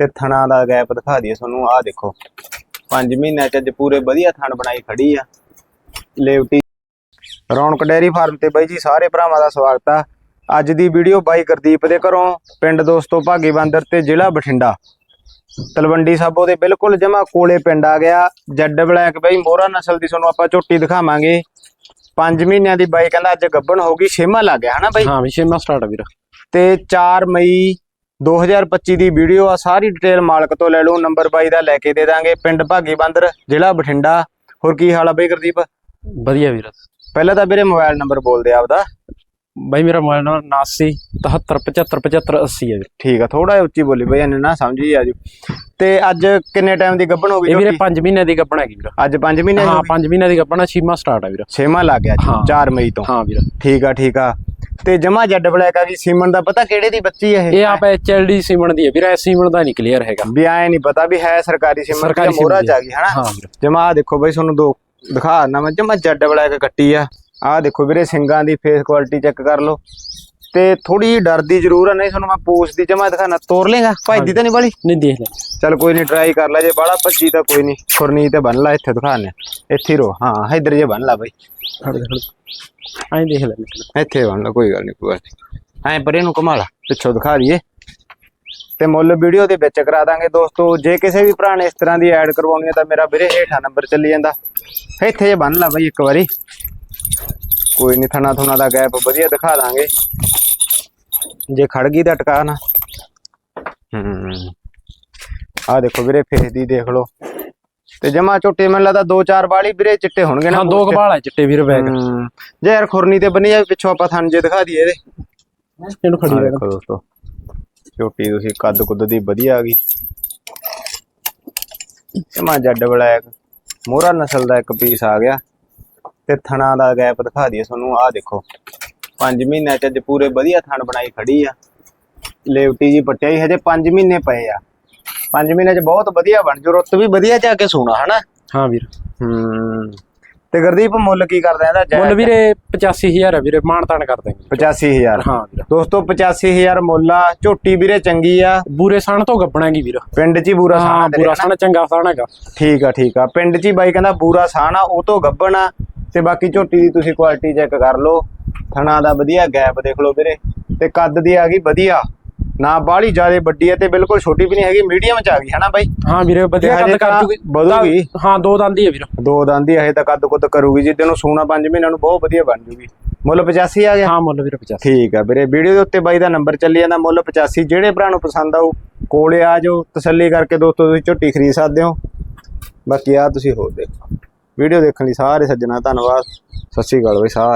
ਤੇ ਥਣਾ ਦਾ ਗੈਪ ਦਿਖਾ ਦਈਏ ਤੁਹਾਨੂੰ ਆਹ ਦੇਖੋ। 5 ਮਹੀਨਿਆਂ ਚ ਅੱਜ ਪੂਰੇ ਵਧੀਆ ਥਣ ਬਣਾਈ ਖੜੀ ਆ। ਲੇਵਟੀ ਰੌਣਕ ਡੈਰੀ ਫਾਰਮ ਤੇ ਬਾਈ ਜੀ ਸਾਰੇ ਭਰਾਵਾਂ ਦਾ ਸਵਾਗਤ ਆ। ਅੱਜ ਦੀ ਵੀਡੀਓ ਬਾਈ ਗੁਰਦੀਪ ਦੇ ਘਰੋਂ ਪਿੰਡ ਦੋਸਤੋ ਭਾਗੀ ਬੰਦਰ ਤੇ ਜ਼ਿਲ੍ਹਾ ਬਠਿੰਡਾ। ਤਲਵੰਡੀ ਸਾਬੋ ਦੇ ਬਿਲਕੁਲ ਜਮਾ ਕੋਲੇ ਪਿੰਡ ਆ ਗਿਆ। ਜੱਡ ਬਲੈਕ ਬਾਈ ਮੋਹਰਾ ਨਸਲ ਦੀ ਤੁਹਾਨੂੰ ਆਪਾਂ ਝੋਟੀ ਦਿਖਾਵਾਂਗੇ। 5 ਮਹੀਨਿਆਂ ਦੀ ਬਾਈ ਕਹਿੰਦਾ ਅੱਜ ਗੱਬਣ ਹੋ ਗਈ ਛੇਮਾ ਲੱਗ ਗਿਆ ਹਨਾ ਬਾਈ? ਹਾਂ ਵੀ ਛੇਮਾ ਸਟਾਰਟ ਆ ਵੀਰ। ਤੇ 4 ਮਈ 2025 ਦੀ ਵੀਡੀਓ ਆ ਸਾਰੀ ਡਿਟੇਲ ਮਾਲਕ ਤੋਂ ਲੈ ਲਓ ਨੰਬਰ ਬਾਈ ਦਾ ਲੈ ਕੇ ਦੇ ਦਾਂਗੇ। ਪਿੰਡ ਭਾਗੀ ਬੰਦਰ ਜ਼ਿਲ੍ਹਾ ਬਠਿੰਡਾ। ਹੋਰ ਕੀ ਹਾਲ ਆ ਬਈ ਗੁਰਦੀਪ? ਵਧੀਆ ਵੀਰ। ਪਹਿਲਾਂ ਤਾਂ ਵੀਰੇ ਮੋਬਾਈਲ ਨੰਬਰ ਬੋਲ ਦੇ ਆਪਦਾ। ਬਾਈ ਮੇਰਾ ਮੋਬਾਈਲ ਨੰਬਰ 79 73 75 75 80 ਹੈ ਵੀਰ। ਠੀਕ ਆ ਥੋੜਾ ਉੱਚੀ ਬੋਲੀ ਬਈ ਇਹਨੇ ਨਾ ਸਮਝੀ ਆਜੂ ਤੇ ਅੱਜ ਕਿੰਨੇ ਟਾਈਮ ਦੀ ਗੱਬਣ ਹੋ ਗਈ ਇਹ ਵੀਰੇ ਝੋਟੀ? 5 ਮਹੀਨੇ ਦੀ ਗੱਪਣ ਹੈਗੀ ਵੀਰ। ਅੱਜ 5 ਮਹੀਨੇ ਹਾਂ 5 ਮਹੀਨੇ ਦੀ ਗੱਪਣ ਛੇਮਾ ਸਟਾਰਟ ਆ ਵੀਰ। ਛੇਵਾਂ ਲੱਗ ਗਿਆ ਹਾਂ। 4 ਮਈ ਤੋਂ। ਹਾਂ ਵੀਰ। ਠੀਕ ਆ ਠੀਕ ਆ। ਤੇ ਜਮਾ ਜੱਡ ਬਲੈਕ ਆ ਗਈ ਸੀਮਨ ਦਾ। ਪਤਾ ਕਿਹੜੇ ਦੀ ਬੱਚੀ ਹੈ ਇਹ? ਆਪ ਐਚਐਲਡੀ ਸੀਮਨ ਦੀ ਹੈ ਵੀਰ ਐ ਸੀਮਨ ਦਾ ਨਹੀਂ ਕਲੀਅਰ ਹੈਗਾ। ਵੀ ਆਏ ਨਹੀਂ ਪਤਾ ਵੀ ਹੈ ਸਰਕਾਰੀ ਸੀਮਨ ਦੀ ਮੋਹਰਾ ਚ ਆ ਗਈ ਹਨਾ? ਜਮਾ ਦੇਖੋ ਬਈ ਤੁਹਾਨੂੰ ਦੋ ਦਿਖਾ ਨਾ ਮੈਂ ਜਮਾ ਜੱਡ ਬਲੈਕ ਕੱਟੀ ਆ। ਆਹ ਦੇਖੋ ਵੀਰੇ ਸਿੰਗਾਂ ਦੀ ਫੇਸ ਕੁਆਲਿਟੀ ਚੈੱਕ ਕਰ ਲਓ। ਤੇ ਥੋੜੀ ਡਰਦੀ ਜ਼ਰੂਰ ਆ ਨਹੀਂ ਤੁਹਾਨੂੰ ਮੈਂ ਪੂਛ ਦੀ ਜਮਾ ਦਿਖਾਣਾ ਤੋੜ ਲੇਗਾ ਭੱਜਦੀ ਤਾਂ ਨਹੀਂ ਬਾਲੀ ਨਹੀਂ ਦੇਖ ਲੈ। ਚਲ ਕੋਈ ਨਹੀਂ ਟਰਾਈ ਕਰ ਲੈ ਜੇ ਬਾਲਾ ਭੱਜੀ ਤਾਂ ਕੋਈ ਨਹੀਂ। ਖੁਰਨੀ ਤੇ ਬੰਨ ਲਾ ਇੱਥੇ ਦਿਖਾਣੇ ਇੱਥੇ ਰੋ। ਹਾਂ ਇੱਧਰ ਜੇ ਬੰਨ ਲਾ ਬਈ। ਐਂ ਦੇਖ ਲੈ। ਇੱਥੇ ਬੰਨ ਲਾ ਕੋਈ ਗੱਲ ਨਹੀਂ ਕੋਈ ਗੱਲ ਨਹੀਂ। ਐਂ ਪਰੇ ਨੂੰ ਘੁਮਾ ਲਾ ਪਿੱਛੋਂ ਦਿਖਾ ਦਈਏ। ਤੇ ਮੁੱਲ ਵੀਡੀਓ ਦੇ ਵਿੱਚ ਕਰਾ ਦਾਂਗੇ ਦੋਸਤੋ। ਜੇ ਕਿਸੇ ਵੀ ਭਰਾ ਨੇ ਇਸ ਤਰ੍ਹਾਂ ਦੀ ਐਡ ਕਰਵਾਉਣੀ ਹੈ ਤਾਂ ਮੇਰਾ ਵੀਰੇ ਹੇਠਾਂ ਨੰਬਰ ਚੱਲੀ ਜਾਂਦਾ। ਇੱਥੇ ਜੇ ਬੰਨ ਲਾ ਬਈ ਇੱਕ ਵਾਰੀ। ਕੋਈ ਨਹੀਂ ਥਣਾ ਥੁਣਾ ਦਾ ਗੈਪ ਵਧੀਆ ਦਿਖਾ ਦਾਂਗੇ। ਜੇ ਖੜ ਗਈ ਤਾਂ ਟਕਾ ਨਾ। ਹੂੰ। ਆ ਦੇਖੋ ਵੀਰੇ ਫੇਸ ਦੀ ਦੇਖ ਲਓ। ਤੇ ਜਮਾ ਝੋਟੇ ਮੈਨੂੰ ਲੱਗਦਾ ਦੋ ਚਾਰ ਵਾਲੀ ਵੀਰੇ ਚਿੱਟੇ ਹੋਣਗੇ ਨਾ ਹਾਂ ਦੋ। ਕਬਾਲ ਹੈ ਚਿੱਟੇ ਵੀਰ ਬੈਗ। ਜੇ ਯਾਰ ਖੁਰਨੀ ਤੇ ਬੰਨੀ ਜਾਵੇ ਪਿੱਛੋਂ ਆਪਾਂ ਥਣ ਜੇ ਦਿਖਾ ਦਈਏ ਇਹਦੇ। ਇਹਨੂੰ ਖੜੀ ਦੇਖੋ ਦੋਸਤੋ ਝੋਟੀ ਤੁਸੀਂ ਕੱਦ ਕੁੱਦ ਦੀ ਵਧੀਆ ਆ ਗਈ। ਜਮਾ ਜੱਡ ਬਲੈਕ। ਮੋਹਰਾ ਨਸਲ ਦਾ ਇੱਕ ਪੀਸ ਆ ਗਿਆ। ਤੇ ਥਣਾ ਦਾ ਗੈਪ ਦਿਖਾ ਦਈਏ ਤੁਹਾਨੂੰ ਆਹ ਦੇਖੋ। 5 ਮਹੀਨਿਆਂ ਚ ਅੱਜ ਪੂਰੇ ਵਧੀਆ ਥਣ ਬਣਾਈ ਖੜੀ ਆ। ਲੇਵਟੀ ਜੀ ਪੱਟਿਆ ਹੀ ਹਜੇ 5 ਮਹੀਨੇ ਪਏ ਆ। 5 ਮਹੀਨੇ ਚ ਬਹੁਤ ਵਧੀਆ ਬਣ ਜੂ ਰੁੱਤ ਵੀ ਵਧੀਆ ਆ ਕੇ ਸੋਣਾ ਹਨਾ? ਹਾਂ ਵੀਰ। ਹੂੰ। ਤੇ ਗੁਰਦੀਪ ਮੁੱਲ ਕੀ ਕਰਦਾ ਇਹਦਾ? ਮੁੱਲ ਵੀਰੇ 85000 ਹੈ ਵੀਰੇ ਮਾਨ ਤਾਨ ਕਰ ਦਾਂਗੇ 85000 ਹਾਂ ਵੀਰ। ਦੋਸਤੋ 85000 ਮੁੱਲ ਆ ਝੋਟੀ ਵੀਰੇ ਚੰਗੀ ਆ। ਬੂਰੇ ਸਣ ਤੋਂ ਗੱਪਣਾਗੀ ਵੀਰ। ਪਿੰਡ 'ਚ ਹੀ ਬੂਰਾ ਹਾਂ ਸਾਣਾ ਬੂਰਾ ਸਣ ਚੰਗਾ ਸਣ ਹੈਗਾ। ਠੀਕ ਆ ਠੀਕ ਆ। ਪਿੰਡ 'ਚ ਹੀ ਬਾਈ ਕਹਿੰਦਾ ਬੂਰਾ ਸਾਣਾ ਉਹ ਤੋਂ ਗੱਬਣ ਆ। ਤੇ ਬਾਕੀ ਝੋਟੀ ਦੀ ਤੁਸੀਂ ਕੁਆਲਿਟੀ ਚੈੱਕ ਕਰ ਲਓ। ਥਣਾ ਦਾ ਵਧੀਆ ਗੈਪ ਦੇਖ ਲਓ ਵੀਰੇ ਤੇ ਕੱਦ ਦੀ ਆ ਗਈ ਵਧੀਆ। ਨਾ ਬਾਹਲੀ ਜ਼ਿਆਦਾ ਵੱਡੀ ਹੈ ਤੇ ਬਿਲਕੁਲ ਛੋਟੀ ਵੀ ਨਹੀਂ ਹੈਗੀ ਮੀਡੀਅਮ 'ਚ ਆ ਗਈ ਹਨਾ ਬਾਈ? ਹਾਂ ਵੀਰੇ ਵਧੀਆ ਕੱਦ ਕਰ ਵਧੂਗੀ। ਹਾਂ ਦੋ ਦੰਦੀ ਹੈ ਵੀਰ। ਦੋ ਦੰਦੀ ਇਹ ਤਾਂ ਕੱਦ ਕੁੱਦ ਕਰੂਗੀ ਜਿੱਦੇ ਨੂੰ ਸੂਣਾ 5 ਮਹੀਨਿਆਂ ਨੂੰ ਬਹੁਤ ਵਧੀਆ ਬਣ ਜੂਗੀ। ਮੁੱਲ 85 ਆ ਗਿਆ? ਹਾਂ ਮੁੱਲ ਵੀਰੇ 50 ਠੀਕ ਆ ਵੀਰੇ ਵੀਡੀਓ ਦੇ ਉੱਤੇ ਬਾਈ ਦਾ ਨੰਬਰ ਚੱਲੀ ਜਾਂਦਾ ਮੁੱਲ 85 ਜਿਹੜੇ ਭਰਾ ਨੂੰ ਪਸੰਦ ਆਊ ਕੋਲੇ ਆ ਜਾਓ ਤਸੱਲੀ ਕਰਕੇ ਦੋਸਤੋ ਤੁਸੀਂ ਝੋਟੀ ਖਰੀਦ ਸਕਦੇ ਹੋ। ਬਾਕੀ ਆ ਤੁਸੀਂ ਹੋਰ ਦੇਖੋ। ਵੀਡੀਓ ਦੇਖਣ ਲਈ ਸਾਰੇ ਸੱਜਣਾ ਧੰਨਵਾਦ। ਸਤਿ ਸ਼੍ਰੀ ਅਕਾਲ ਬਈ ਸਾਰੇ